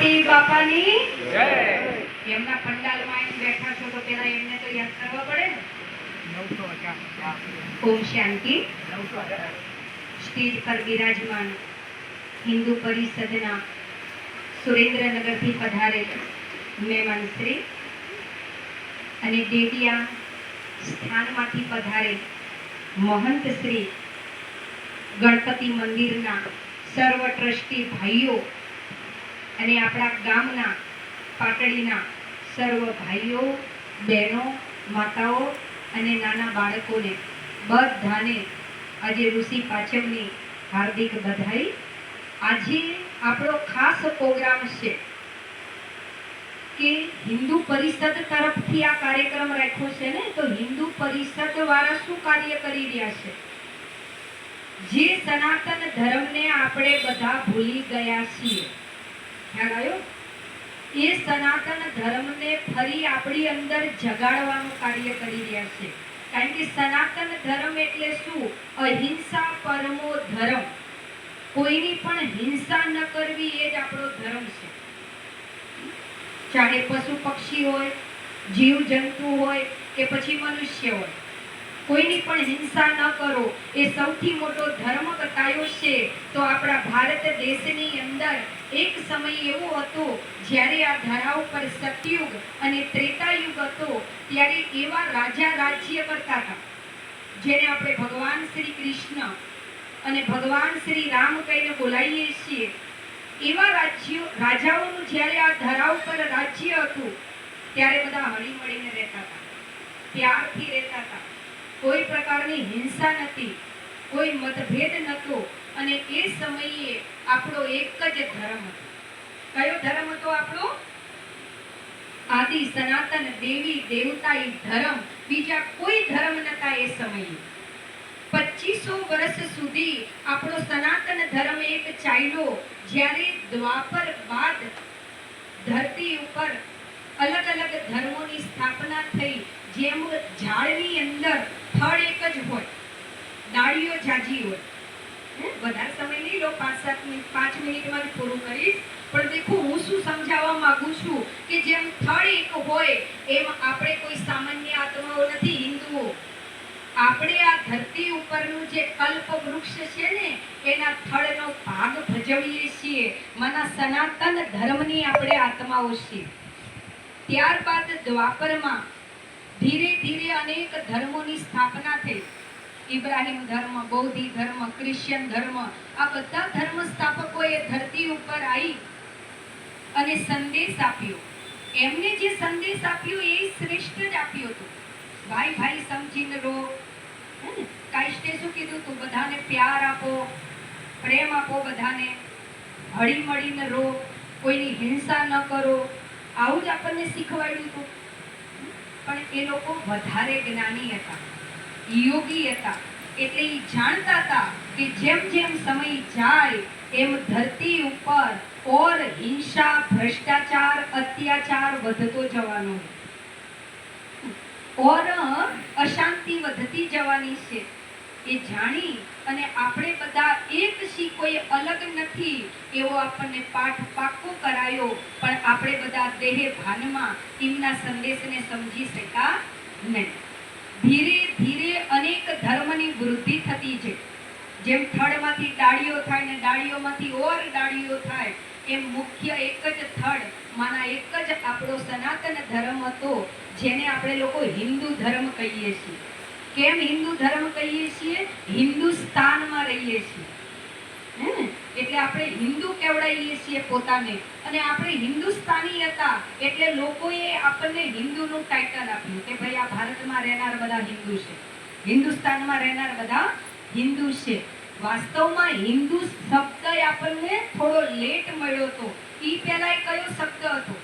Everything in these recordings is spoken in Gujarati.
ગણપતિ બાપાની? જય. એમના પંડાલમાં એમ બેઠા છો તો પેલા એમને તો યાદ કરવા પડે ને? ઓમ શાંતિ. સ્ટેજ પર બિરાજમાન હિન્દુ પરિષદના સુરેન્દ્રનગરથી પધારેલ મહેમાન શ્રી અને દેડિયા સ્થાનમાંથી પધારેલ મહંત શ્રી ગણપતિ મંદિરના સર્વ ટ્રસ્ટી ભાઈઓ અને આપણા ગામના પાટડીના સર્વ ભાઈઓ, બહેનો, માતાઓ અને નાના બાળકોને બધાને આજે ઋષિ પાછળની હાર્દિક બધાઈ. આજે આપણો ખાસ પ્રોગ્રામ છે કે હિન્દુ પરિષદ તરફથી આ કાર્યક્રમ રાખ્યો છે ને, તો હિન્દુ પરિષદ વાળા શું કાર્ય કરી રહ્યા છે? જે સનાતન ધર્મને આપણે બધા ભૂલી ગયા છીએ. ખ્યાલ આવ્યો? એ સનાતન ધર્મને ફરી આપણી અંદર જગાડવાનું કાર્ય કરી રહ્યા છે. કારણ કે સનાતન ધર્મ એટલે શું? અહિંસા પરમો ધર્મ. કોઈની પણ હિંસા ન કરવી એ જ આપણો ધર્મ છે. ચાહે પશુ પક્ષી હોય, જીવ જંતુ હોય કે પછી મનુષ્ય હોય. કોઈની પણ હિંસા ન કરો. એ સૌથી મોટો ધર્મ બતાવ્યો છે. તો આપણા ભારત દેશની અંદર એક સમય એવો હતો, જ્યારે આ ધરા ઉપર સતયુગ અને ત્રેતાયુગ હતો, ત્યારે એવા રાજા રાજ્ય કરતા હતા, જેને આપણે ભગવાન શ્રી કૃષ્ણ અને ભગવાન શ્રી રામ કહીને બોલાવીએ છીએ. એવા રાજ્યો, રાજાઓનું જ્યારે આ ધરા ઉપર રાજ્ય હતું, ત્યારે બધા હળી મળીને રહેતા હતા. પ્યારથી રહેતા હતા. કોઈ પ્રકારની હિંસા નથી, કોઈ મતભેદ નહોતો અને એ સમયે આપણો એક જ ધર્મ હતો. કયો ધર્મ હતો આપણો? આદિ, સનાતન, દેવી દેવતાઈ ધર્મ. બીજા કોઈ ધર્મ નતા એ સમયે. પચીસો વર્ષ સુધી આપણો સનાતન ધર્મ એક ચાલ્યો જ્યારે દ્વાપર બાદ ધરતી ઉપર અલગ અલગ ધર્મોની સ્થાપના થઈ, જેમ ઝાડની અંદર ફળ એક જ હોય ડાળીઓ જાજી હોય. વધારે સમય નહીં લો, પાંચ સાત મિનિટ, પાંચ મિનિટમાં પૂરું કરીશ. પણ દેખો, હું શું સમજાવવા માંગુ છું કે જેમ થળ એક હોય, એમ આપણે કોઈ સામાન્ય આત્માઓ નથી, હિન્દુઓ. આપણે આ ધરતી ઉપરનું જે કલ્પ વૃક્ષ છે ને, એના થળનો ભાગ ભજવીએ છીએ. મના સનાતન ધર્મની આપણે આત્માઓ છીએ. ત્યારબાદ દ્વાપરમાં ધીરે ધીરે અનેક ધર્મોની સ્થાપના થઈ. ઇબ્રાહિમ ધર્મ, બૌદ્ધિ ધર્મ ક્રિશ્ચિયન ધર્મ, આ બધા ધર્મ સ્થાપકોએ ધરતી ઉપર આવી અને સંદેશ આપ્યો. એમને જે સંદેશ આપ્યો એ શ્રેષ્ઠ જ આપ્યો હતો. ભાઈ ભાઈ સમજીને રહો? કાઈસ્ટે શું કીધું તું બધાને પ્યાર આપો, પ્રેમ આપો બધાને. હળી મળીને રહો. કોઈની હિંસા ન કરો. આવું જ આપણને શીખવાડ્યું હતું. પણ એ લોકો વધારે જ્ઞાની હતા. યોગી હતા. એટલે એ જાણતા હતા કે જેમ જેમ સમય જાય, એમ ધરતી ઉપર ઓર હિંસા, ભ્રષ્ટાચાર, અત્યાચાર વધતો જવાનો ઓર અશાંતિ વધતી જવાની છે. એ જાણી અને આપણે બધા એક કોઈ અલગ નથી એવો આપણને પાઠ પાક્કો કરાયો. પણ આપણે બધા દેહે ભાનમાં એમના સંદેશને સમજી શકા નહીં. ધીરે ધીરે અનેક ધર્મની વૃદ્ધિ થતી છે. જેમ થડમાંથી ડાળીઓ થાય ને ડાળીઓમાંથી ઓર ડાળીઓ થાય, એમ મુખ્ય એક જ થડ માના એક જ આપણો સનાતન ધર્મ હતો, જેને આપણે લોકો હિન્દુ ધર્મ કહીએ છીએ. કેમ હિન્દુ ધર્મ કહીએ છીએ? હિન્દુસ્તાનમાં રહીએ છીએ. એટલે આપણે હિન્દુ કહેવડાવીએ છીએ પોતાને? અને આપણે હિન્દુસ્તાની હતા, એટલે લોકોએ આપણને હિન્દુનું ટાઇટલ આપ્યું કે ભાઈ આ ભારતમાં રહેનાર બધા હિન્દુ છે. હિન્દુસ્તાનમાં રહેનાર બધા હિન્દુ છે. વાસ્તવમાં હિન્દુ શબ્દ આપણને થોડો લેટ મળ્યો હતો. એ પહેલા કયો શબ્દ હતો?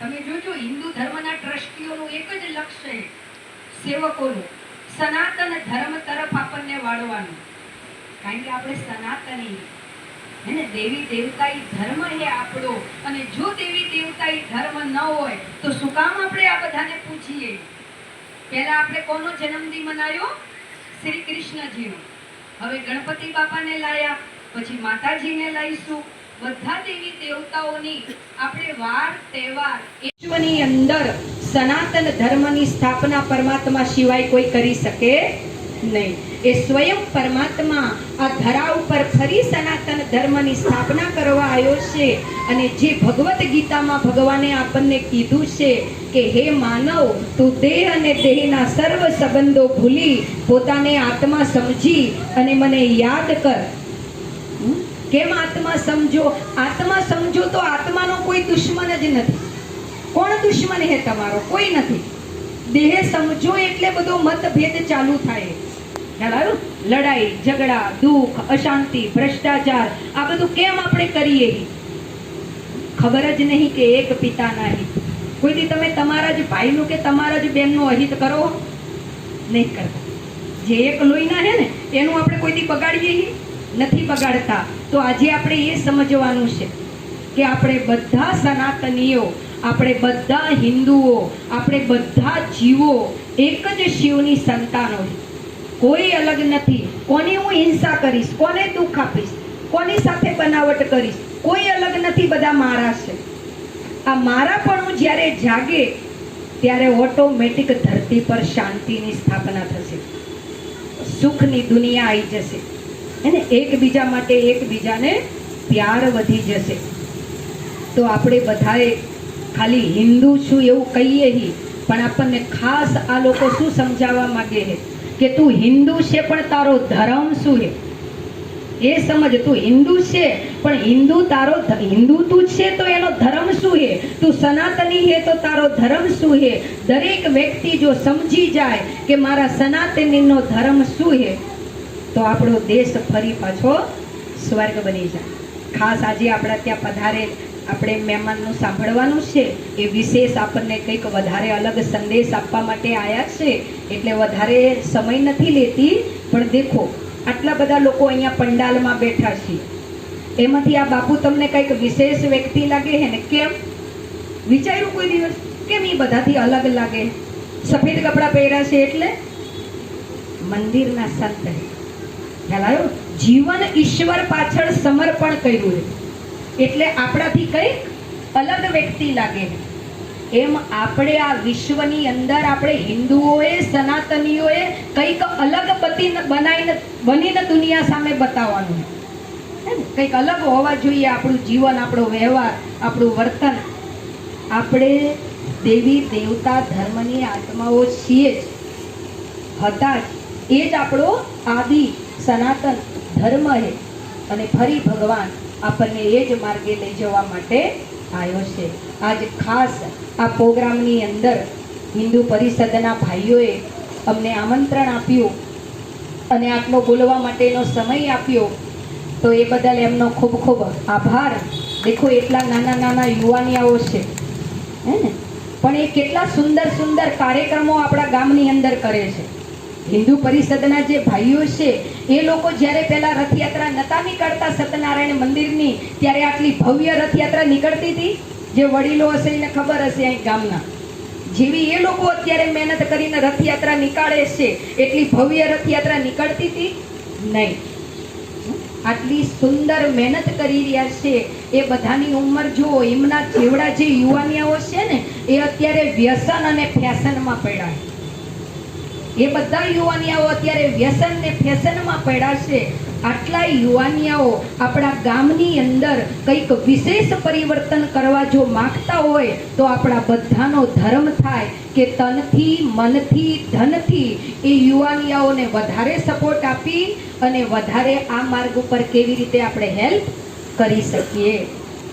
તમે જોજો, હિન્દુ ધર્મના ટ્રસ્ટીઓનું એક જ લક્ષ્ય સેવકોનું. સનાતન ધર્મ તરફ આપણને વાળવાનું. કારણ કે આપણે સનાતની. હે દેવી દેવતા ધર્મ એ આપણો. અને જો દેવી દેવતા ધર્મ ન હોય, તો શું કામ આપણે આ બધાને પૂછીએ? પહેલા આપણે કોનો જન્મદિન મનાયો? શ્રી કૃષ્ણજીનો. હવે ગણપતિ બાપાને લાયા, પછી માતાજીને લાવીશું બધા દેવી દેવતાઓની આપણે વાર, તહેવાર વિશ્વની અંદર સનાતન ધર્મની સ્થાપના પરમાત્મા સિવાય કોઈ કરી શકે નહીં. એ સ્વયં પરમાત્મા આ ધરા ઉપર ફરી સનાતન ધર્મની સ્થાપના કરવા આવ્યો છે અને જે ભગવદ્ ગીતામાં ભગવાને આપણને કીધું છે કે, હે માનવ, તું દેહ અને દેહના સર્વ સંબંધો ભૂલી પોતાને આત્મા સમજી અને મને યાદ કર. કેમ આત્મા સમજો? આત્મા સમજો તો આત્માનો કોઈ દુશ્મન જ નથી. કોણ દુશ્મન હે તમારો? કોઈ નથી. દેહ સમજો એટલે બધો મતભેદ ચાલુ થાય. ખ્યાલ લડાઈ, ઝઘડા, દુઃખ, અશાંતિ, ભ્રષ્ટાચાર, આ બધું કેમ આપણે કરીએ? ખબર જ નહીં કે એક પિતાના હિત કોઈ દી તમે તમારા જ ભાઈનું કે તમારા જ બહેનનું અહિત કરો? નહીં કરતા. જે એક લોહીના હે ને, એનું આપણે કોઈ દી બગાડીએ નથી બગાડતા. તો આજે આપણે એ સમજવાનું છે કે આપણે બધા સનાતનીઓ આપણે બધા હિન્દુઓ, આપણે બધા જીવો એક જ શિવની સંતાનો કોઈ અલગ નથી. કોની હું હિંસા કરીશ? કોને દુઃખ આપીશ? કોની સાથે બનાવટ કરીશ? કોઈ અલગ નથી બધા મારા છે. આ મારા પણ જ્યારે જાગે, ત્યારે ઓટોમેટિક ધરતી પર શાંતિની સ્થાપના થશે. સુખની દુનિયા આવી જશે. એને એકબીજા માટે એકબીજાને પ્યાર વધી જશે. તો આપણે બધાએ ખાલી હિન્દુ છું એવું કહીએ હી, પણ આપણને ખાસ આ લોકો શું સમજાવવા માગે છે કે તું હિન્દુ છે પણ તારો ધર્મ શું છે એ સમજ, તું હિન્દુ છે, પણ હિન્દુ તારો હિન્દુ તું છે તો એનો ધર્મ શું છે તું સનાતની છે તો તારો ધર્મ શું છે દરેક વ્યક્તિ જો સમજી જાય કે મારા સનાતનીનો ધર્મ શું છે તો આપણો દેશ ફરી પાછો સ્વર્ગ બની જાય. ખાસ આજે આપણા ત્યાં પધારે આપણે મહેમાનનું સાંભળવાનું છે એ વિશેષ આપણને કંઈક વધારે અલગ સંદેશ આપવા માટે આવ્યા છે. એટલે વધારે સમય નથી લેતી, પણ દેખો, આટલા બધા લોકો અહીંયા પંડાલમાં બેઠા છે. એમાંથી આ બાપુ તમને કંઈક વિશેષ વ્યક્તિ લાગે છે ને? કેમ? વિચાર્યું કોઈ દિવસ? કેમ એ બધાથી અલગ લાગે? સફેદ કપડાં પહેર્યા છે એટલે? મંદિરના સંત ખ્યાલ આવ્યો? જીવન ઈશ્વર પાછળ સમર્પણ કર્યું છે એટલે આપણાથી કંઈક અલગ વ્યક્તિ લાગે. એમ આપણે આ વિશ્વની અંદર આપણે હિન્દુઓએ, સનાતનીઓએ કંઈક અલગ બતી બનાવીને બનીને દુનિયા સામે બતાવવાનું. કંઈક અલગ હોવા જોઈએ આપણું જીવન, આપણો વ્યવહાર, આપણું વર્તન. આપણે દેવી, દેવતા, ધર્મની આત્માઓ છીએ જ. હતા જ. એ જ આપણો આદિ, સનાતન ધર્મ છે. અને ફરી ભગવાન. આપણને એ જ માર્ગે લઈ જવા માટે આવ્યો છે. આજ ખાસ આ પ્રોગ્રામની અંદર હિન્દુ પરિષદના ભાઈઓએ અમને આમંત્રણ આપ્યું અને આટલો બોલવા માટેનો સમય આપ્યો, તો એ બદલ એમનો ખૂબ ખૂબ આભાર. દેખો, એટલા નાના નાના યુવાનિયાઓ છે, હે ને? પણ એ કેટલા સુંદર સુંદર કાર્યક્રમો આપણા ગામની અંદર કરે છે. હિન્દુ પરિષદના જે ભાઈઓ છે, એ લોકો જ્યારે પહેલા રથયાત્રા નતા નીકળતા સત્યનારાયણ મંદિરની, ત્યારે આટલી ભવ્ય રથયાત્રા નીકળતી હતી? જે વડીલો હશે એને ખબર હશે અહીં ગામના. જેવી એ લોકો અત્યારે મહેનત કરીને રથયાત્રા નીકાળે છે, એટલી ભવ્ય રથયાત્રા નીકળતી હતી? નહીં. આટલી સુંદર મહેનત કરી રહ્યા છે, એ બધાની ઉંમર જુઓ, એમના જેવડા જે યુવાનિયાઓ છે ને, એ અત્યારે વ્યસન અને ફેશનમાં પડ્યા. એ બધા યુવાનિયાઓ અત્યારે વ્યસન ને ફેશનમાં પડ્યા છે આટલા યુવાનિયાઓ આપણા ગામની અંદર કંઈક વિશેષ પરિવર્તન કરવા જો માગતા હોય, તો આપણા બધાનો ધર્મ થાય કે તનથી, મનથી, ધનથી એ યુવાનિયાઓને વધારે સપોર્ટ આપી અને વધારે આ માર્ગ ઉપર કેવી રીતે આપણે હેલ્પ કરી શકીએ.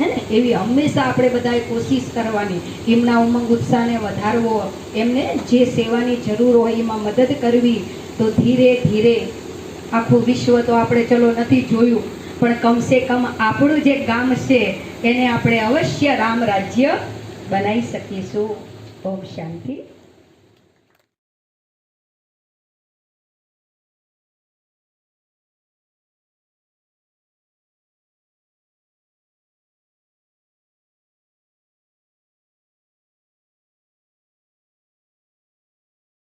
ને, એવી હંમેશા આપણે બધાએ કોશિશ કરવાની. એમના ઉમંગ ઉત્સાહને વધારવો, એમને જે સેવાની જરૂર હોય એમાં મદદ કરવી, તો ધીરે ધીરે આખું વિશ્વ તો આપણે ચલો નથી જોયું, પણ કમસે કમ આપણું જે ગામ છે, એને આપણે અવશ્ય રામ રાજ્ય બનાવી શકીશું. ઓમ શાંતિ.